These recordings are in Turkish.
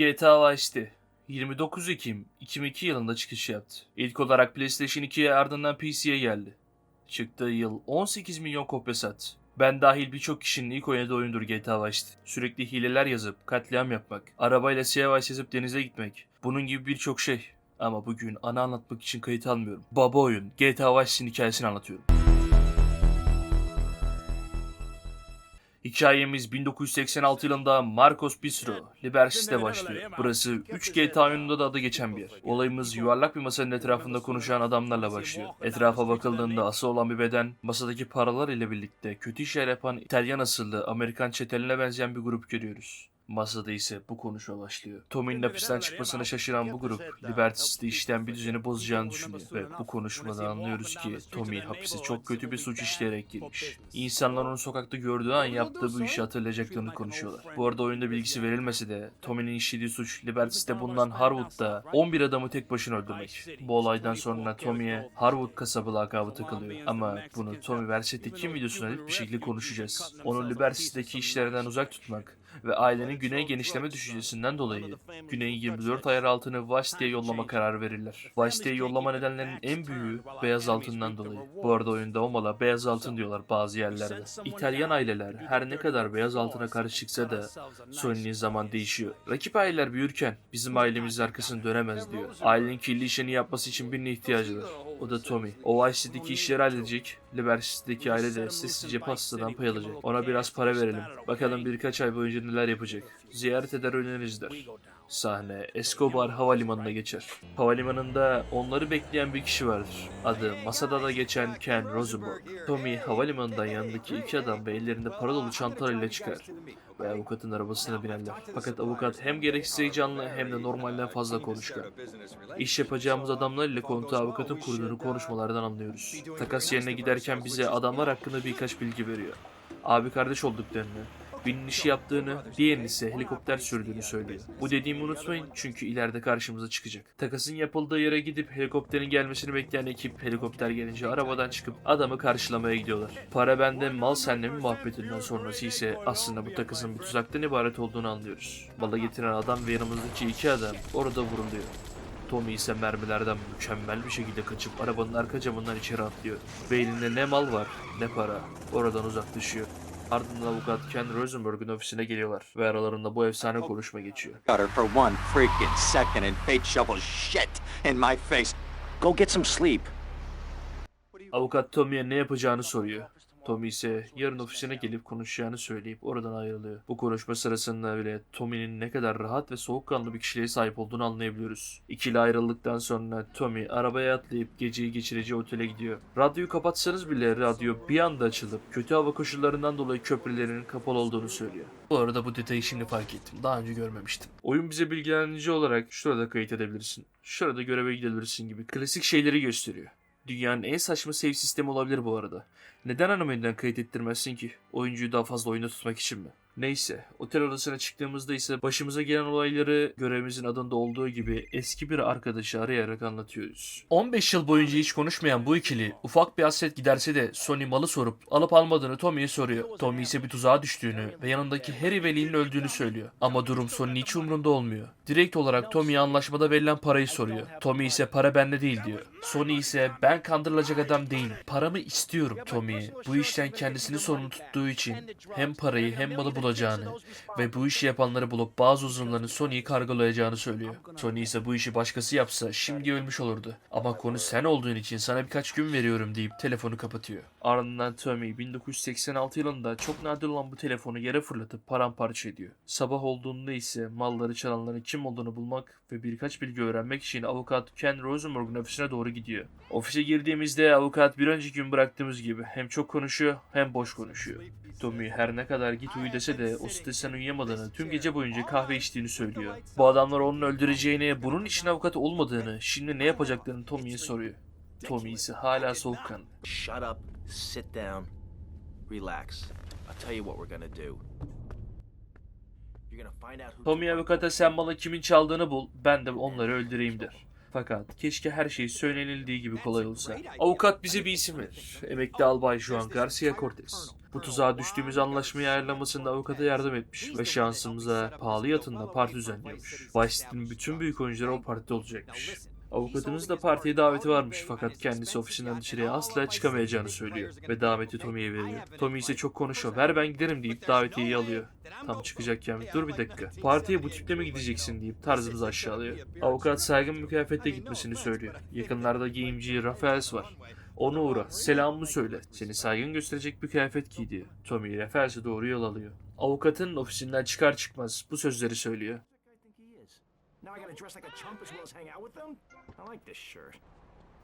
GTA Vice City 29 Ekim 2002 yılında çıkış yaptı. İlk olarak PlayStation 2'ye ardından PC'ye geldi. Çıktığı yıl 18 milyon kopya sattı. Ben dahil birçok kişinin ilk oynadığı oyundur GTA Vice. Sürekli hileler yazıp katliam yapmak, arabayla siyah Vice yazıp denize gitmek, bunun gibi birçok şey. Ama bugün ana anlatmak için kayıt almıyorum. Baba oyun GTA Vice hikayesini anlatıyorum. Hikayemiz 1986 yılında Marcos Bistro, Libercis'te başlıyor. Burası 3 GTA oyununda da adı geçen bir yer. Olayımız yuvarlak bir masanın etrafında konuşan adamlarla başlıyor. Etrafa bakıldığında asıl olan bir beden, masadaki paralar ile birlikte kötü işler yapan İtalyan asıllı Amerikan çeteline benzeyen bir grup görüyoruz. Masada ise bu konuşma başlıyor. Tommy'nin hapisten çıkmasına şaşıran bu grup, Libertis'te işleyen bir düzeni bozacağını düşünüyor. Ve bu konuşmada anlıyoruz ki Tommy hapise çok kötü bir suç işleyerek girmiş. İnsanlar onu sokakta gördüğü an yaptığı bu işi hatırlayacaklarını konuşuyorlar. Bu arada oyunda bilgisi verilmese de Tommy'nin işlediği suç Libertis'te bulunan Harwood'da 11 adamı tek başına öldürmek. Bu olaydan sonra Tommy'ye Harwood kasabı lakabı takılıyor. Ama bunu Tommy Verset'te kim videosuna bir şekilde konuşacağız. Onu Libertis'teki işlerden uzak tutmak ve ailenin güney genişleme düşüncesinden dolayı Güney'in 24 ayar altını Vasti'ye yollama kararı verirler. Vasti'ye yollama nedenlerinin en büyüğü beyaz altından dolayı. Bu arada oyunda o mala beyaz altın diyorlar bazı yerlerde. İtalyan aileler her ne kadar beyaz altına karşı çıksa da Sony'nin zaman değişiyor. Rakip aileler büyürken bizim ailemiz arkasını dönemez diyor. Ailenin kirli işini yapması için birine ihtiyacı var. O da Tommy. O Vice City'deki işleri halledecek. Liberty'deki aile de sessizce pastadan pay alacak. Ona biraz para verelim. Bakalım birkaç ay boyunca neler yapacak. Ziyaret eder öneririz der. Sahne Escobar Havalimanı'na geçer. Havalimanında onları bekleyen bir kişi vardır. Adı masada da geçen Ken Rosenberg. Tommy havalimanından yanındaki iki adam ve ellerinde para dolu çantalarıyla çıkar. Ve avukatın arabasına binerler. Fakat avukat hem gereksiz heyecanlı hem de normalden fazla konuşkan. İş yapacağımız adamlar ile konuta avukatın kurduğunu konuşmalardan anlıyoruz. Takas yerine giderken bize adamlar hakkında birkaç bilgi veriyor. Abi kardeş olduklarını, birinin işi yaptığını, diğerinin ise helikopter sürdüğünü söylüyor. Bu dediğimi unutmayın çünkü ileride karşımıza çıkacak. Takasın yapıldığı yere gidip helikopterin gelmesini bekleyen ekip helikopter gelince arabadan çıkıp adamı karşılamaya gidiyorlar. Para bende mal sende mi muhabbetinden sonrası ise aslında bu takasın bir tuzaktan ibaret olduğunu anlıyoruz. Malı getiren adam ve yanımızdaki iki adam orada vuruluyor. Tommy ise mermilerden mükemmel bir şekilde kaçıp arabanın arka camından içeri atlıyor. Ve elinde ne mal var ne para. Oradan uzaklaşıyor. Ardından avukat Ken Rosenberg'in ofisine geliyorlar ve aralarında bu efsane konuşma geçiyor. Got her for one freaking second and fate shovels shit in my face. Go get some sleep. Avukat Tommy'ye ne yapacağını soruyor. Tommy ise yarın ofisine gelip konuşacağını söyleyip oradan ayrılıyor. Bu konuşma sırasında bile Tommy'nin ne kadar rahat ve soğukkanlı bir kişiliğe sahip olduğunu anlayabiliyoruz. İkili ayrıldıktan sonra Tommy arabaya atlayıp geceyi geçireceği otele gidiyor. Radyoyu kapatsanız bile radyo bir anda açılıp kötü hava koşullarından dolayı köprülerin kapalı olduğunu söylüyor. Bu arada bu detayı şimdi fark ettim. Daha önce görmemiştim. Oyun bize bilgilendirici olarak şurada kayıt edebilirsin. Şurada göreve gidebilirsin gibi klasik şeyleri gösteriyor. Dünyanın en saçma save sistemi olabilir bu arada. Neden ana kayıt ettirmezsin ki? Oyuncuyu daha fazla oyunda tutmak için mi? Neyse, otel odasına çıktığımızda ise başımıza gelen olayları görevimizin adında olduğu gibi eski bir arkadaşı arayarak anlatıyoruz. 15 yıl boyunca hiç konuşmayan bu ikili ufak bir hasret giderse de Sony malı sorup alıp almadığını Tommy'ye soruyor. Tommy ise bir tuzağa düştüğünü ve yanındaki Harry ve Lee'nin öldüğünü söylüyor. Ama durum Sony'nin hiç umrunda olmuyor. Direkt olarak Tommy'ye anlaşmada verilen parayı soruyor. Tommy ise para bende değil diyor. Sony ise ben kandırılacak adam değilim. Paramı istiyorum Tommy'ye. Bu işten kendisini sorumlu tuttuğu için hem parayı hem malı bulacağını ve bu işi yapanları bulup bazı uzunlarını Sony'yi kargolayacağını söylüyor. Sony ise bu işi başkası yapsa şimdi ölmüş olurdu. Ama konu sen olduğun için sana birkaç gün veriyorum deyip telefonu kapatıyor. Ardından Tommy 1986 yılında çok nadir olan bu telefonu yere fırlatıp paramparça ediyor. Sabah olduğunda ise malları çalanların kim olduğunu bulmak ve birkaç bilgi öğrenmek için avukat Ken Rosenberg'un ofisine doğru gidiyor. Ofise girdiğimizde avukat bir önceki gün bıraktığımız gibi hem çok konuşuyor hem boş konuşuyor. Tommy her ne kadar git uyu dese de o stresten uyuyamadığını, tüm gece boyunca kahve içtiğini söylüyor. Bu adamlar onun öldüreceğini, bunun için avukat olmadığını, şimdi ne yapacaklarını Tommy'ye soruyor. Tommy ise hala soğukkanlı. Shut up, sit down, relax. I'll tell you what we're gonna do. Tommy avukata sen malı kimin çaldığını bul, ben de onları öldüreyim der. Fakat keşke her şey söylenildiği gibi kolay olsa. Avukat bize bir isim verir. Emekli albay Juan Garcia Cortez. Bu tuzağa düştüğümüz anlaşmayı ayarlamasında avukata yardım etmiş ve şansımıza pahalı yatında parti düzenliyormuş. Vice bütün büyük oyuncuları o partide olacakmış. Avukatımız da partiye daveti varmış fakat kendisi ofisinden dışarıya asla çıkamayacağını söylüyor ve daveti Tommy'ye veriyor. Tommy ise çok konuşuyor. Ver ben giderim deyip davetiyeyi alıyor. Tam çıkacakken dur bir dakika. Partiye bu tiple mi gideceksin deyip tarzımızı aşağılıyor. Avukat saygın bir kıyafetle gitmesini söylüyor. Yakınlarda giyimci Rafaels var. Onu uğra, selamımı söyle. Seni saygın gösterecek bir kıyafet giy diyor. Tommy Rafaels'e doğru yol alıyor. Avukatın ofisinden çıkar çıkmaz bu sözleri söylüyor. Now I gotta dress like a chump as well as hang out with them? I like this shirt.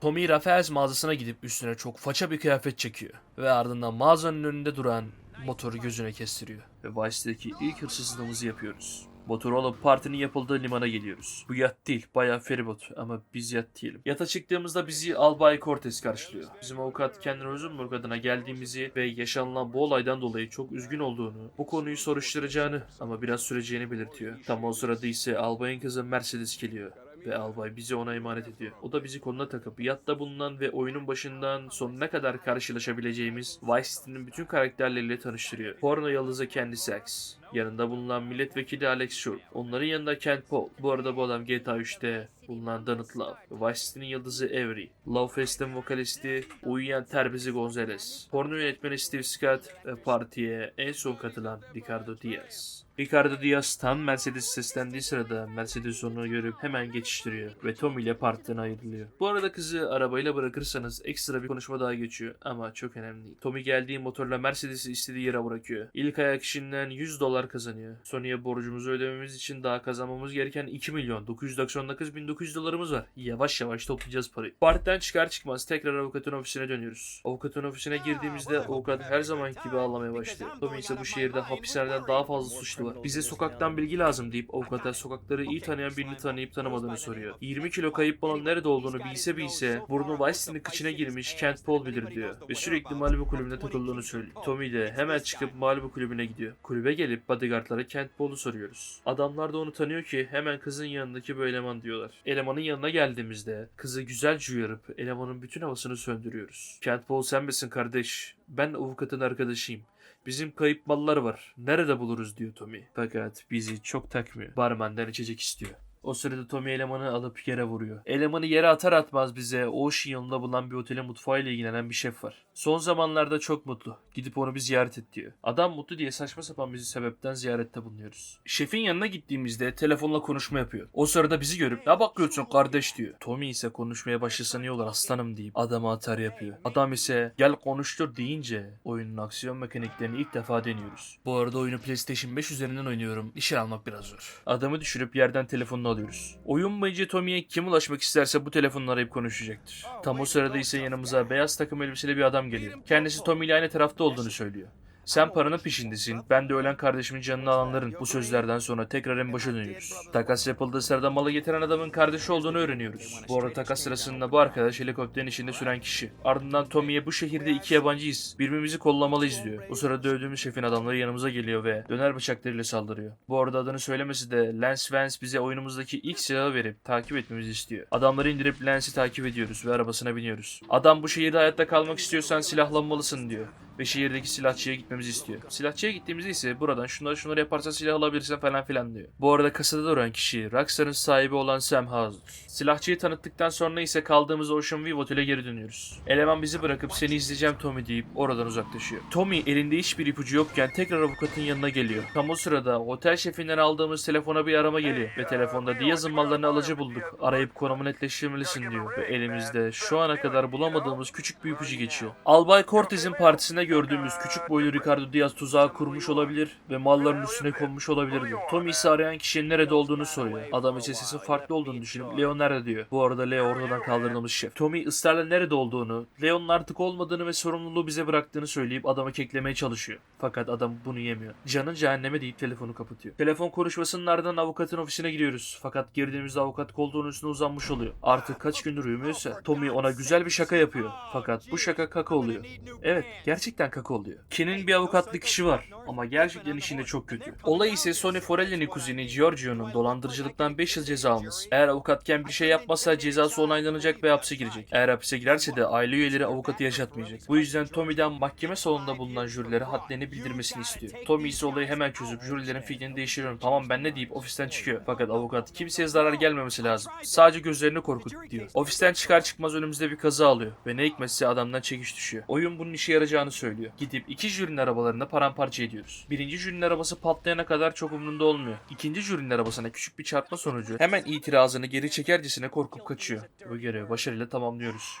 Tommy Rafaels mağazasına gidip üstüne çok faça bir kıyafet çekiyor. Ve ardından mağazanın önünde duran motoru gözüne kestiriyor. Ve Vice'deki ilk hırsızlığımızı yapıyoruz. Motoru alıp partinin yapıldığı limana geliyoruz. Bu yat değil, bayağı feribot ama biz yat diyelim. Yata çıktığımızda bizi Albay Cortez karşılıyor. Bizim avukat Ken Rosenberg adına geldiğimizi ve yaşanılan bu olaydan dolayı çok üzgün olduğunu, bu konuyu soruşturacağını ama biraz süreceğini belirtiyor. Tam o sırada ise Albay'ın kızı Mercedes geliyor ve albay bizi ona emanet ediyor. O da bizi koluna takıp yatta bulunan ve oyunun başından sonuna kadar karşılaşabileceğimiz Vice City'nin bütün karakterleriyle tanıştırıyor. Porno yıldızı Candy Sachs. Yanında bulunan milletvekili Alex Shore. Onların yanında Kent Paul. Bu arada bu adam GTA 3'te bulunan Donald Love. Vice City'nin yıldızı Avery. Love Fest'in vokalisti uyuyan terbiyesi Gonzalez. Porno yönetmeni Steve Scott ve partiye en son katılan Ricardo Diaz. Ricardo Diaz tam Mercedes seslendiği sırada Mercedes onu görüp hemen geçiştiriyor ve Tommy ile partiden ayrılıyor. Bu arada kızı arabayla bırakırsanız ekstra bir konuşma daha geçiyor ama çok önemli değil. Tommy geldiği motorla Mercedes'i istediği yere bırakıyor. İlk ayak işinden 100 dolar kazanıyor. Sony'ye borcumuzu ödememiz için daha kazanmamız gereken 2 milyon 999 bin 900 dolarımız var. Yavaş yavaş toplayacağız parayı. Partiden çıkar çıkmaz tekrar avukatın ofisine dönüyoruz. Avukatın ofisine girdiğimizde avukat her zaman gibi ağlamaya başlıyor. Tommy ise bu şehirde hapishaneden daha fazla suçlu var. Bize sokaktan bilgi lazım deyip avukata sokakları iyi tanıyan birini tanıyıp tanımadığını soruyor. 20 kilo kayıp balon nerede olduğunu bilse bilse burnu Vice'nin kıçına girmiş Kent Paul bilir diyor. Ve sürekli Malibu kulübüne takıldığını söylüyor. Tommy de hemen çıkıp Malibu kulübüne gidiyor. Kulübe gelip bodyguardlara Kent Paul'u soruyoruz. Adamlar da onu tanıyor ki hemen kızın yanındaki bu eleman diyorlar. Elemanın yanına geldiğimizde kızı güzelce uyarıp elemanın bütün havasını söndürüyoruz. Kent Paul sen misin kardeş? Ben avukatın arkadaşıyım. Bizim kayıp mallar var. Nerede buluruz diyor Tommy. Fakat bizi çok takmıyor. Barmandan içecek istiyor. O sırada Tommy elemanı alıp yere vuruyor. Elemanı yere atar atmaz bize Ocean yolunda bulunan bir otelin mutfağıyla ilgilenen bir şef var. Son zamanlarda çok mutlu. Gidip onu bir ziyaret et diyor. Adam mutlu diye saçma sapan bir sebepten ziyarette bulunuyoruz. Şefin yanına gittiğimizde telefonla konuşma yapıyor. O sırada bizi görüp ne bakıyorsun kardeş diyor. Tommy ise konuşmaya başlasan iyi olur aslanım deyip adama atar yapıyor. Adam ise gel konuştur deyince oyunun aksiyon mekaniklerini ilk defa deniyoruz. Bu arada oyunu PlayStation 5 üzerinden oynuyorum. İşe almak biraz zor. Adamı düşürüp yerden telefonunu alıyoruz. Oyun boyunca Tommy'ye kim ulaşmak isterse bu telefonla arayıp konuşacaktır. Tam o sırada ise yanımıza beyaz takım elbiseli bir adam geliyor. Kendisi Tommy ile aynı tarafta olduğunu söylüyor. Sen paranın peşindesin, ben de ölen kardeşimin canını alanların. Bu sözlerden sonra tekrar en başa dönüyoruz. Takas yapıldığı sırada malı getiren adamın kardeşi olduğunu öğreniyoruz. Bu arada takas sırasında bu arkadaş helikopterin içinde süren kişi. Ardından Tommy'ye bu şehirde iki yabancıyız, birbirimizi kollamalıyız diyor. O sırada dövdüğümüz şefin adamları yanımıza geliyor ve döner bıçaklarıyla saldırıyor. Bu arada adını söylemesi de Lance Vance bize oyunumuzdaki ilk silahı verip takip etmemizi istiyor. Adamları indirip Lance'i takip ediyoruz ve arabasına biniyoruz. Adam bu şehirde hayatta kalmak istiyorsan silahlanmalısın diyor ve şehirdeki silahçıya gitmemizi istiyor. Silahçıya gittiğimizde ise buradan şunları şunları yaparsan silah alabilirsin falan filan diyor. Bu arada kasada duran kişi Rockstar'ın sahibi olan Sam Houser. Silahçıyı tanıttıktan sonra ise kaldığımız Ocean View Otel'e geri dönüyoruz. Eleman bizi bırakıp seni izleyeceğim Tommy deyip oradan uzaklaşıyor. Tommy elinde hiçbir ipucu yokken tekrar avukatın yanına geliyor. Tam o sırada otel şefinden aldığımız telefona bir arama geliyor ve telefonda Diaz'ın mallarını alıcı bulduk. Arayıp konumu netleştirmelisin diyor ve elimizde şu ana kadar bulamadığımız küçük bir ipucu geçiyor. Albay Cortez'in partisine gördüğümüz küçük boylu Ricardo Diaz tuzağı kurmuş olabilir ve malların üstüne konmuş olabilir diyor. Tommy ise arayan kişinin nerede olduğunu soruyor. Adam ise sesin farklı olduğunu düşünüp Leo nerede diyor. Bu arada Leo ortadan kaldırdığımız şef. Tommy ısrarla nerede olduğunu, Leo'nun artık olmadığını ve sorumluluğu bize bıraktığını söyleyip adamı keklemeye çalışıyor. Fakat adam bunu yemiyor. Canın cehenneme deyip telefonu kapatıyor. Telefon konuşmasının ardından avukatın ofisine gidiyoruz. Fakat girdiğimizde avukat koltuğunun üstüne uzanmış oluyor. Artık kaç gündür uyumuyorsa Tommy ona güzel bir şaka yapıyor. Fakat bu şaka kaka oluyor. Evet gerçekten gerçekten kaka oluyor. Ken'in bir avukatlık işi var ama gerçekten işinde çok kötü. Olay ise Sonny Forelli'nin kuzeni Giorgio'nun dolandırıcılıktan 5 yıl ceza alması. Eğer avukat Ken bir şey yapmazsa cezası onaylanacak ve hapse girecek. Eğer hapse girerse de aile üyeleri avukatı yaşatmayacak. Bu yüzden Tommy'den mahkeme salonunda bulunan jürilere hadlerini bildirmesini istiyor. Tommy ise olayı hemen çözüp jürilerin fikrini değiştiriyorum. Tamam ben ne deyip ofisten çıkıyor. Fakat avukat kimseye zarar gelmemesi lazım. Sadece gözlerini korkut diyor. Ofisten çıkar çıkmaz önümüzde bir kaza alıyor ve ne hikmetse adamdan çekiş düşüyor. Oyun bunun işe yarayacağını söylüyor. Gidip iki jürinin arabalarını paramparça ediyoruz. Birinci jürinin arabası patlayana kadar çok umurunda olmuyor. İkinci jürinin arabasına küçük bir çarpma sonucu hemen itirazını geri çekercesine korkup kaçıyor. Bu görevi başarıyla tamamlıyoruz.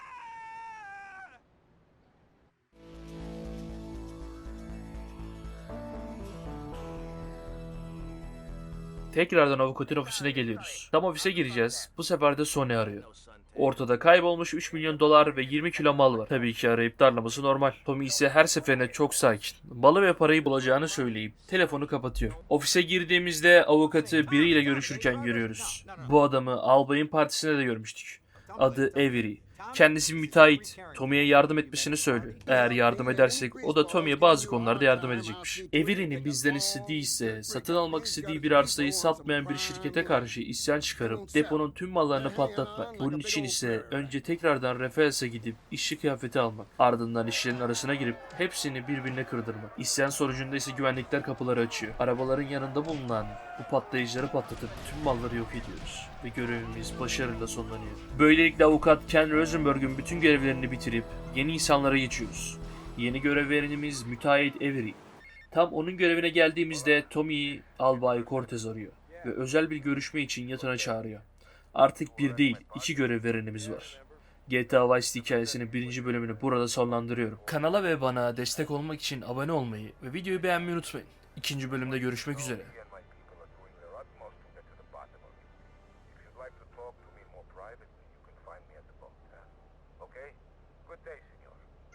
Tekrardan avukatın ofisine geliyoruz. Tam ofise gireceğiz. Bu sefer de Sony arıyor. Ortada kaybolmuş 3 milyon dolar ve 20 kilo mal var. Tabii ki arayıp darlaması normal. Tommy ise her seferinde çok sakin. Malı ve parayı bulacağını söyleyip telefonu kapatıyor. Ofise girdiğimizde avukatı biriyle görüşürken görüyoruz. Bu adamı albayın partisinde de görmüştük. Adı Avery. Kendisi müteahhit. Tommy'ye yardım etmesini söylüyor. Eğer yardım edersek o da Tommy'ye bazı konularda yardım edecekmiş. Avery'nin bizden istediği ise satın almak istediği bir arsayı satmayan bir şirkete karşı isyan çıkarıp deponun tüm mallarını patlatmak. Bunun için ise önce tekrardan Refels'e gidip işçi kıyafeti almak. Ardından işlerin arasına girip hepsini birbirine kırdırmak. İsyan sonucunda ise güvenlikler kapıları açıyor. Arabaların yanında bulunan bu patlayıcıları patlatıp tüm malları yok ediyoruz. Ve görevimiz başarıyla sonlanıyor. Böylelikle avukat Ken Rosenberg'ün bütün görevlerini bitirip yeni insanlara geçiyoruz. Yeni görev verenimiz müteahhit Avery. Tam onun görevine geldiğimizde Tommy'yi Albay Cortez arıyor ve özel bir görüşme için yatağına çağırıyor. Artık bir değil, iki görev verenimiz var. GTA Vice City hikayesinin birinci bölümünü burada sonlandırıyorum. Kanala ve bana destek olmak için abone olmayı ve videoyu beğenmeyi unutmayın. İkinci bölümde görüşmek üzere.